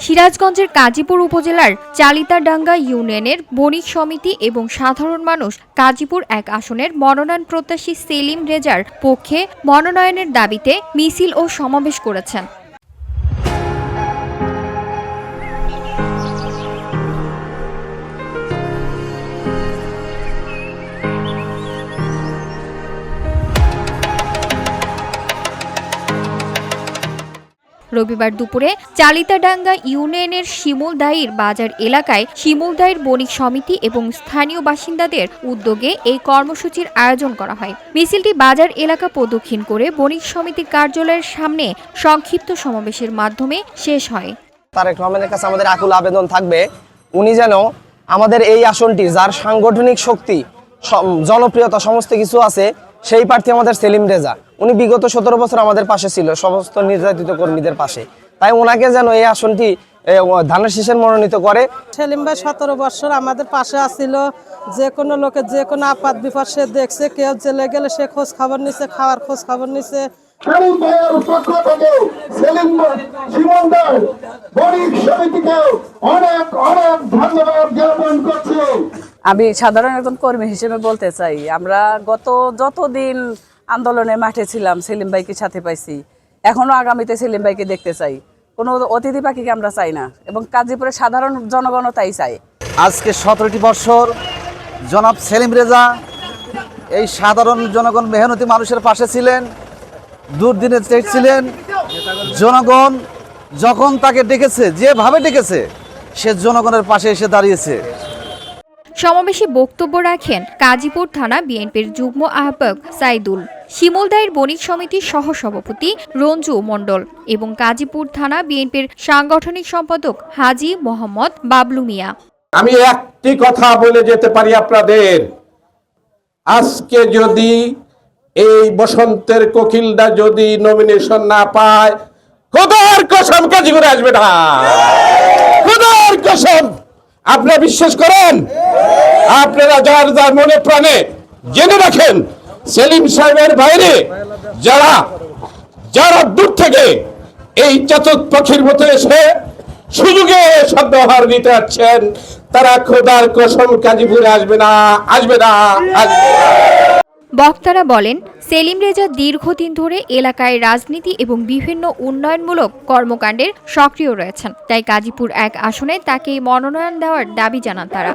সিরাজগঞ্জের কাজীপুর উপজেলার চালিতাডাঙ্গা ইউনিয়নের বণিক সমিতি এবং সাধারণ মানুষ কাজীপুর এক আসনের মনোনয়ন প্রত্যাশী সেলিম রেজার পক্ষে মনোনয়নের দাবিতে মিছিল ও সমাবেশ করেছেন। রবিবার দুপুরে চালিতাডাঙ্গা ইউনিয়নের শিমুলদাইর বাজার এলাকায় শিমুলদাইর বণিক সমিতি এবং স্থানীয় বাসিন্দাদের উদ্যোগে এই কর্মসূচির আয়োজন করা হয়। মিছিলটি বাজার এলাকা প্রদক্ষিণ করে বণিক সমিতির কার্যালয়ের সামনে সংক্ষিপ্ত সমাবেশের মাধ্যমে শেষ হয়। তারেক রহমানের কাছে আমাদের আকুল আবেদন থাকবে, উনি যেন আমাদের এই আসনটি, যার সাংগঠনিক শক্তি জনপ্রিয়তা, সমস্ত কিছু আছে সেই প্রার্থী আমাদের সেলিম রেজা। উনি বিগত সতেরো বছর আমাদের পাশে ছিল সমস্ত নির্যাতিত কর্মীদের পাশে। তাই ওনাকে যেন এই আসনটি ধানের শীষের মনোনীত করে। সেলিম ভাই সতেরো বছর আমাদের পাশে আসছিল যে কোনো লোকে যে কোনো আপাত বিপদ সে দেখছে কেউ জেলে গেলে সে খোঁজ খবর নিছে খাওয়ার খোঁজ খবর নিছে। সেলিম ভাইয়ের পক্ষ থেকে সেলিম জীবনদার বণিক সমিতিকে অনেক অনেক ধন্যবাদ। আমি সাধারণ একজন কর্মী হিসেবে বলতে চাই, আমরা গত যতদিন আন্দোলনের মাঠে ছিলাম, সেলিম ভাইকে সাথে পাইছি, এখনও আগামীতে সেলিম ভাইকে দেখতে চাই। কোনো অতিথি পাখিকে আমরা চাই না, এবং কাজীপুরের সাধারণ জনগণও তাই চাই আজকে সতেরোটি বছর, জনাব সেলিম রেজা এই সাধারণ জনগণ মেহনতি মানুষের পাশে ছিলেন, দুর্দিনে ছিলেন। জনগণ যখন তাকে ডেকেছে, যেভাবে ডেকেছে, সে জনগণের পাশে এসে দাঁড়িয়েছে। সমাবেশে বক্তব্য রাখেন কাজীপুর থানা বিএনপির যুগ্ম আহ্বায়ক সাইদুল শিমুলদাইর বণিক সমিতির সহসভাপতি রঞ্জু মণ্ডল এবং কাজীপুর থানা বিএনপির সাংগঠনিক সম্পাদক হাজি মোহাম্মদ বাবলু মিয়া। আমি একটি কথা বলে যেতে পারি আপনাদের। আজকে যদি এই বসন্তের কোকিলটা যদি নমিনেশন না পায়, খোদার কসম, কাজী করে আসবে না খোদার কসম। আপনারা বিশ্বাস করেন আপনারা যার যার মনে প্রাণে জেনে রাখেন, সেলিম সাহেবের বাইরে যারা যারা দূর থেকে এই চাতক পাখির মতো এসে সুযোগে সদ্ব্যবহার নিতে যাচ্ছেন তারা খোদার কসম কাজীপুরে আসবে না আসবে না, আসবে। বক্তারা বলেন, সেলিম রেজা দীর্ঘদিন ধরে এলাকায় রাজনীতি এবং বিভিন্ন উন্নয়নমূলক কর্মকাণ্ডের সক্রিয় রয়েছেন। তাই গাজীপুর এক আসনে তাকে মনোনয়ন দেওয়ার দাবি জানান তারা।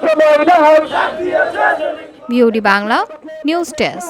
BOD Bangla, news desk.